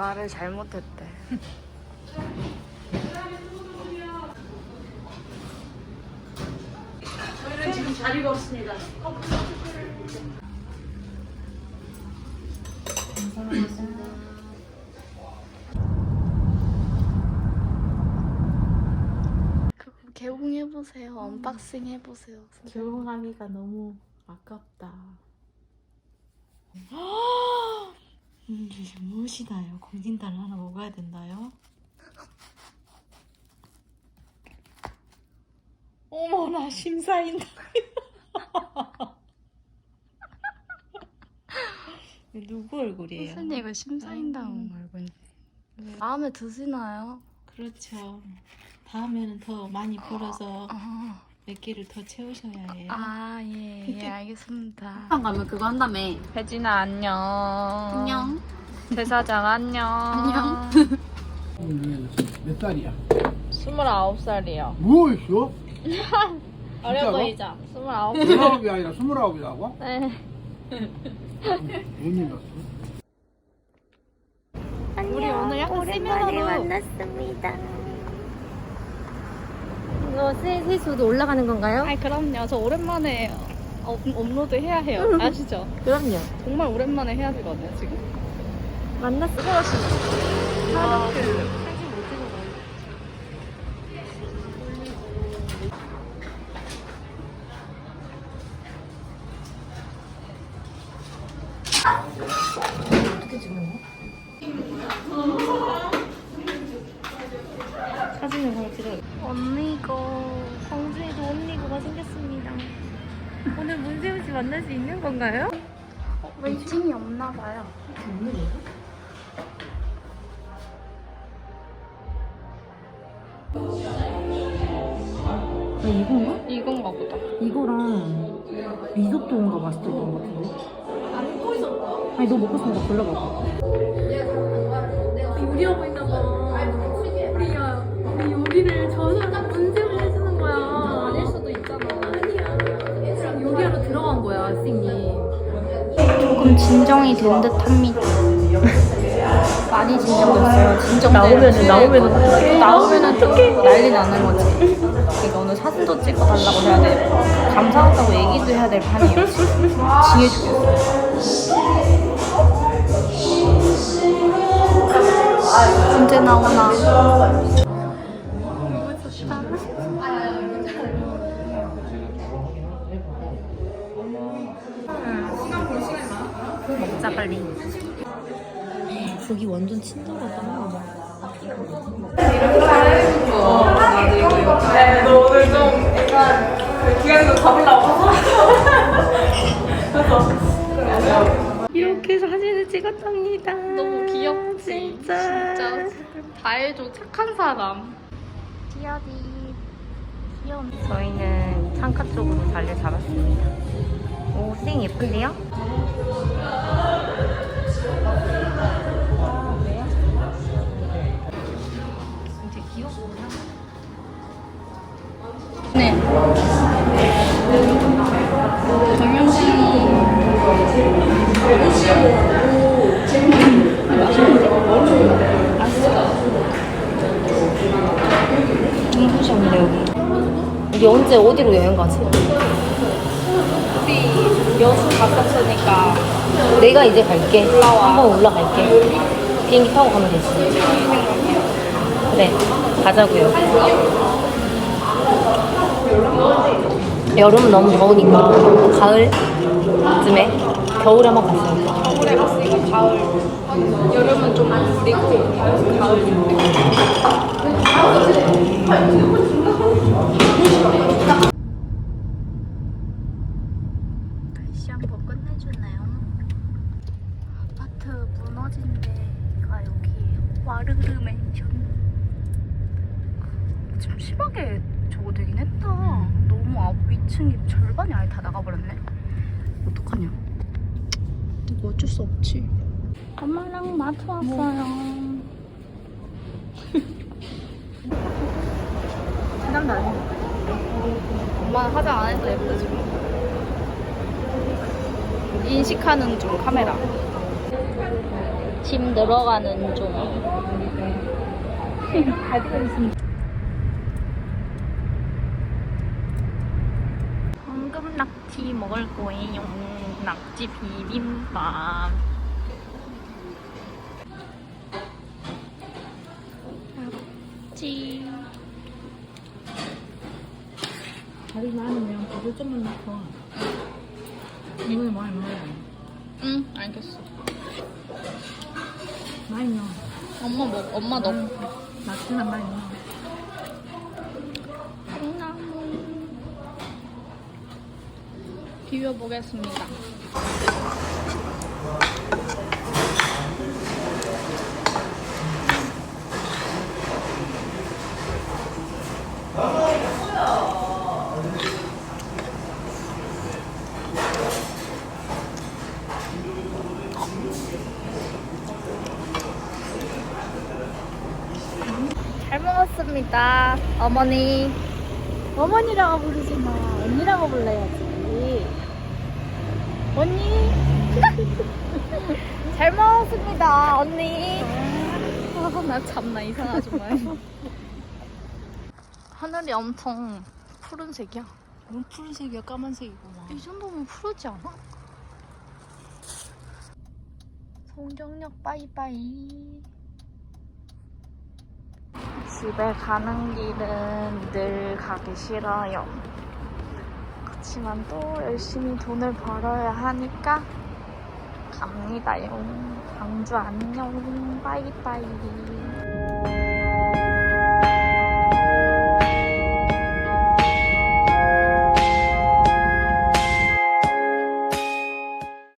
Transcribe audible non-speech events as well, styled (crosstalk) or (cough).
말을 잘못했대. 저희는 지금 자리가 없습니다. 그거 개봉 해보세요. 언박싱 해보세요. 결혼하기가 너무 아깝다. 음, 이게 무엇이나요? 공진단 하나 먹어야 된다요? 어머나 심사인다. (laughs) 누구 얼굴이에요? 선생님 이거 심사인당 음. 말고 마음에 드시나요? 그렇죠. 다음에는 더 많이 벌어서 아, 몇 개를 더 채우셔야 해요. 아 예, 예, 알겠습니다. 한 가면 그거 한다며. 혜진아 안녕. 안녕. 대사장 안녕. 안녕. 몇 살이야? 29살이요. 뭐 있어? (laughs) 어려? 보이죠? 29살. 스물아홉이 아니라 스물아홉이라고? (laughs) 네. 웬일이었어? 우리 오늘 약간 세미나로 만났습니다. 이거 세, 세수도 올라가는 건가요? 아니 그럼요. 저 오랜만에 업, 업로드 해야 해요. 아시죠? 그럼요. 정말 오랜만에 해야 되거든요, 지금. 만났어. 사진을 하나 찍어요. 언니고. 성준이도 언니고가 생겼습니다. 오늘 문세훈 씨 만날 수 있는 건가요? 웨이팅이 없나 봐요. 아, 이건가? 이건가 보다. 이거랑 리조또인가 맛있었던 것 같은데? 아니 너 먹고 싶은 거 골라봐 요리하고 있나 봐. 우리 요리를 저는 문제를 해주는 거야. 아닐 수도 있잖아. 아니야. 요리하러 들어간 거야, 선생님. 조금 진정이 된 듯합니다. 많이 진정됐어요. 진정 나오면은 나오면은 나오면은 좀 난리 나는 거지. 그러니까 오늘 사진도 찍어 달라고 해야 돼. 감사하다고 얘기도 해야 될 판이에요. 지금. 징해 죽겠어. 언제 나오나? 먹자 빨리 저기 완전 친절하다 이렇게 사진을 찍었답니다 너무 귀엽지. 진짜. 진짜 다 해줘 착한 사람. 귀여디 귀여운 저희는 창가 쪽으로 자리를 잡았습니다 오쌩 예쁜데요? 우리 언제 어디로 여행 가지? 우리 여수 갔었으니까 내가 이제 갈게. 한번 올라갈게. 비행기 타고 가면 되지. 그래 가자고요 여름은 너무 더우니까 가을쯤에 겨울에 한번 갔으니까 겨울에 갔으니까 가을. 여름은 좀 무리고 가을. 날씨 한번 끝내주네요. 아파트 무너진 데가 여기예요. 와르르 맨션. 좀 심하게 저거 되긴 했다. 너무 앞 위층이 절반이 아예 다 나가버렸네. 어떡하냐. 이거 어쩔 수 없지. 엄마랑 마트 왔어요. (laughs) 해당도 안 해. 엄마는 화장 안 해도 예쁘지 뭐. 인식하는 중 카메라. 짐 늘어가는 중. (laughs) 황금 먹을 거예요. 낙지 비빔밥. 낙지. 다리 많으면 밥을 좀만 넣고. 이거는 많이 먹어야 돼. 응, 알겠어. 많이 넣어. 엄마 먹, 엄마 넣어. 낙지만 많이 넣어. 비벼보겠습니다. 잘 먹었습니다. 어머니. 어머니라고 부르지 마. 언니라고 불러야지. 언니. (laughs) 잘 먹었습니다, 언니. 아, 나 참나 이상하지 마. 하늘이 엄청 푸른색이야. 뭔 푸른색이야, 까만색이구만. 이 정도면 푸르지 않아? 송정역 빠이빠이. 집에 가는 길은 늘 가기 싫어요. 그렇지만 또 열심히 돈을 벌어야 하니까 갑니다요. 광주 안녕. 빠이빠이.